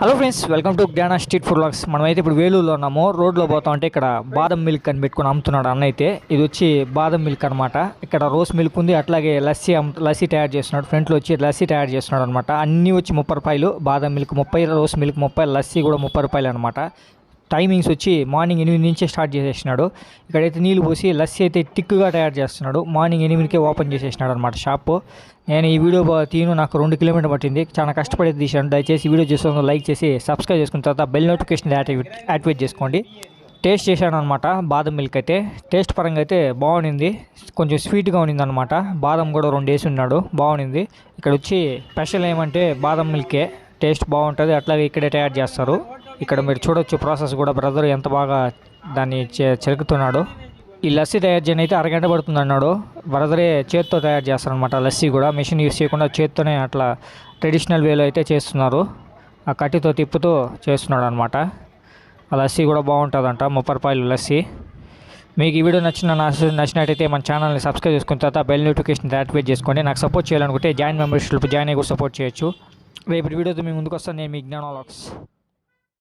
Hello friends welcome to Gnana street food lakhs మనమైతే ఇప్పుడు వేలూరులో ఉన్నాము. రోడ్లో పోతాం ఉంటే ఇక్కడ బాదం మిల్క్ అని పెట్టుకుని అమ్ముతున్నాడు అన్న అయితే. ఇది వచ్చి బాదం మిల్క్ అనమాట ఇక్కడ రోస్ మిల్క్ ఉంది అట్లాగే లస్సీ అమ్ము లస్సీ తయారు చేస్తున్నాడు. ఫ్రంట్లో వచ్చి లస్సీ తయారు చేస్తున్నాడు అనమాట అన్నీ వచ్చి ముప్పై రూపాయలు బాదం మిల్క్ ముప్పై రోస్ మిల్క్ ముప్పై లస్సీ కూడా ముప్పై రూపాయలు అనమాట టైమింగ్స్ వచ్చి మార్నింగ్ ఎనిమిది నుంచే స్టార్ట్ చేసేసినాడు. ఇక్కడైతే నీళ్ళు పోసి లస్సీ అయితే టిక్గా తయారు చేస్తున్నాడు. మార్నింగ్ ఎనిమిదికే ఓపెన్ చేసేసినాడు అనమాట షాపు. నేను ఈ వీడియో తీను నాకు రెండు కిలోమీటర్ పట్టింది. చాలా కష్టపడి తీసాను దయచేసి వీడియో చూసిన లైక్ చేసి సబ్స్క్రైబ్ చేసుకున్న తర్వాత బెల్ నోటిఫికేషన్ యాక్టివేట్ యాక్టివేట్ చేసుకోండి. టేస్ట్ చేశాను అనమాట బాదం మిల్క్ అయితే. టేస్ట్ పరంగా అయితే బాగుండింది. కొంచెం స్వీట్గా ఉండింది అనమాట బాదం కూడా రెండు వేసి ఉన్నాడు. బాగుండింది. ఇక్కడ వచ్చి స్పెషల్ ఏమంటే బాదం మిల్కే. టేస్ట్ బాగుంటుంది. అట్లాగే ఇక్కడే తయారు చేస్తారు. ఇక్కడ మీరు చూడొచ్చు ప్రాసెస్ కూడా బ్రదర్ ఎంత బాగా దాన్ని చె- చెరుకుతున్నాడు. ఈ లస్సీ తయారు చేయని అయితే అరగంట పడుతుంది అన్నాడు. బ్రదరే చేత్తో తయారు చేస్తారనమాట లస్సీ కూడా. మిషన్ యూస్ చేయకుండా చేత్తోనే అట్లా ట్రెడిషనల్ వేలో అయితే చేస్తున్నారు. ఆ కట్టితో తిప్పుతూ చేస్తున్నాడు అనమాట ఆ లస్సీ కూడా బాగుంటుందంట ముప్పై రూపాయలు లస్సీ. మీకు ఈ వీడియో నచ్చిన నచ్చినట్టయితే మన ఛానల్ని సబ్స్క్రైబ్ చేసుకున్న తర్వాత బెల్ నోటిఫికేషన్ యాక్టివేట్ చేసుకోండి. నాకు సపోర్ట్ చేయాలనుకుంటే జాయిన్ మెంబర్షిప్ జాయిన్ అయ్యి కూడా సపోర్ట్ చేయొచ్చు. రేపు వీడియోతో మీ ముందుకు వస్తాను. నేను మీ జ్ఞానోలాక్స్.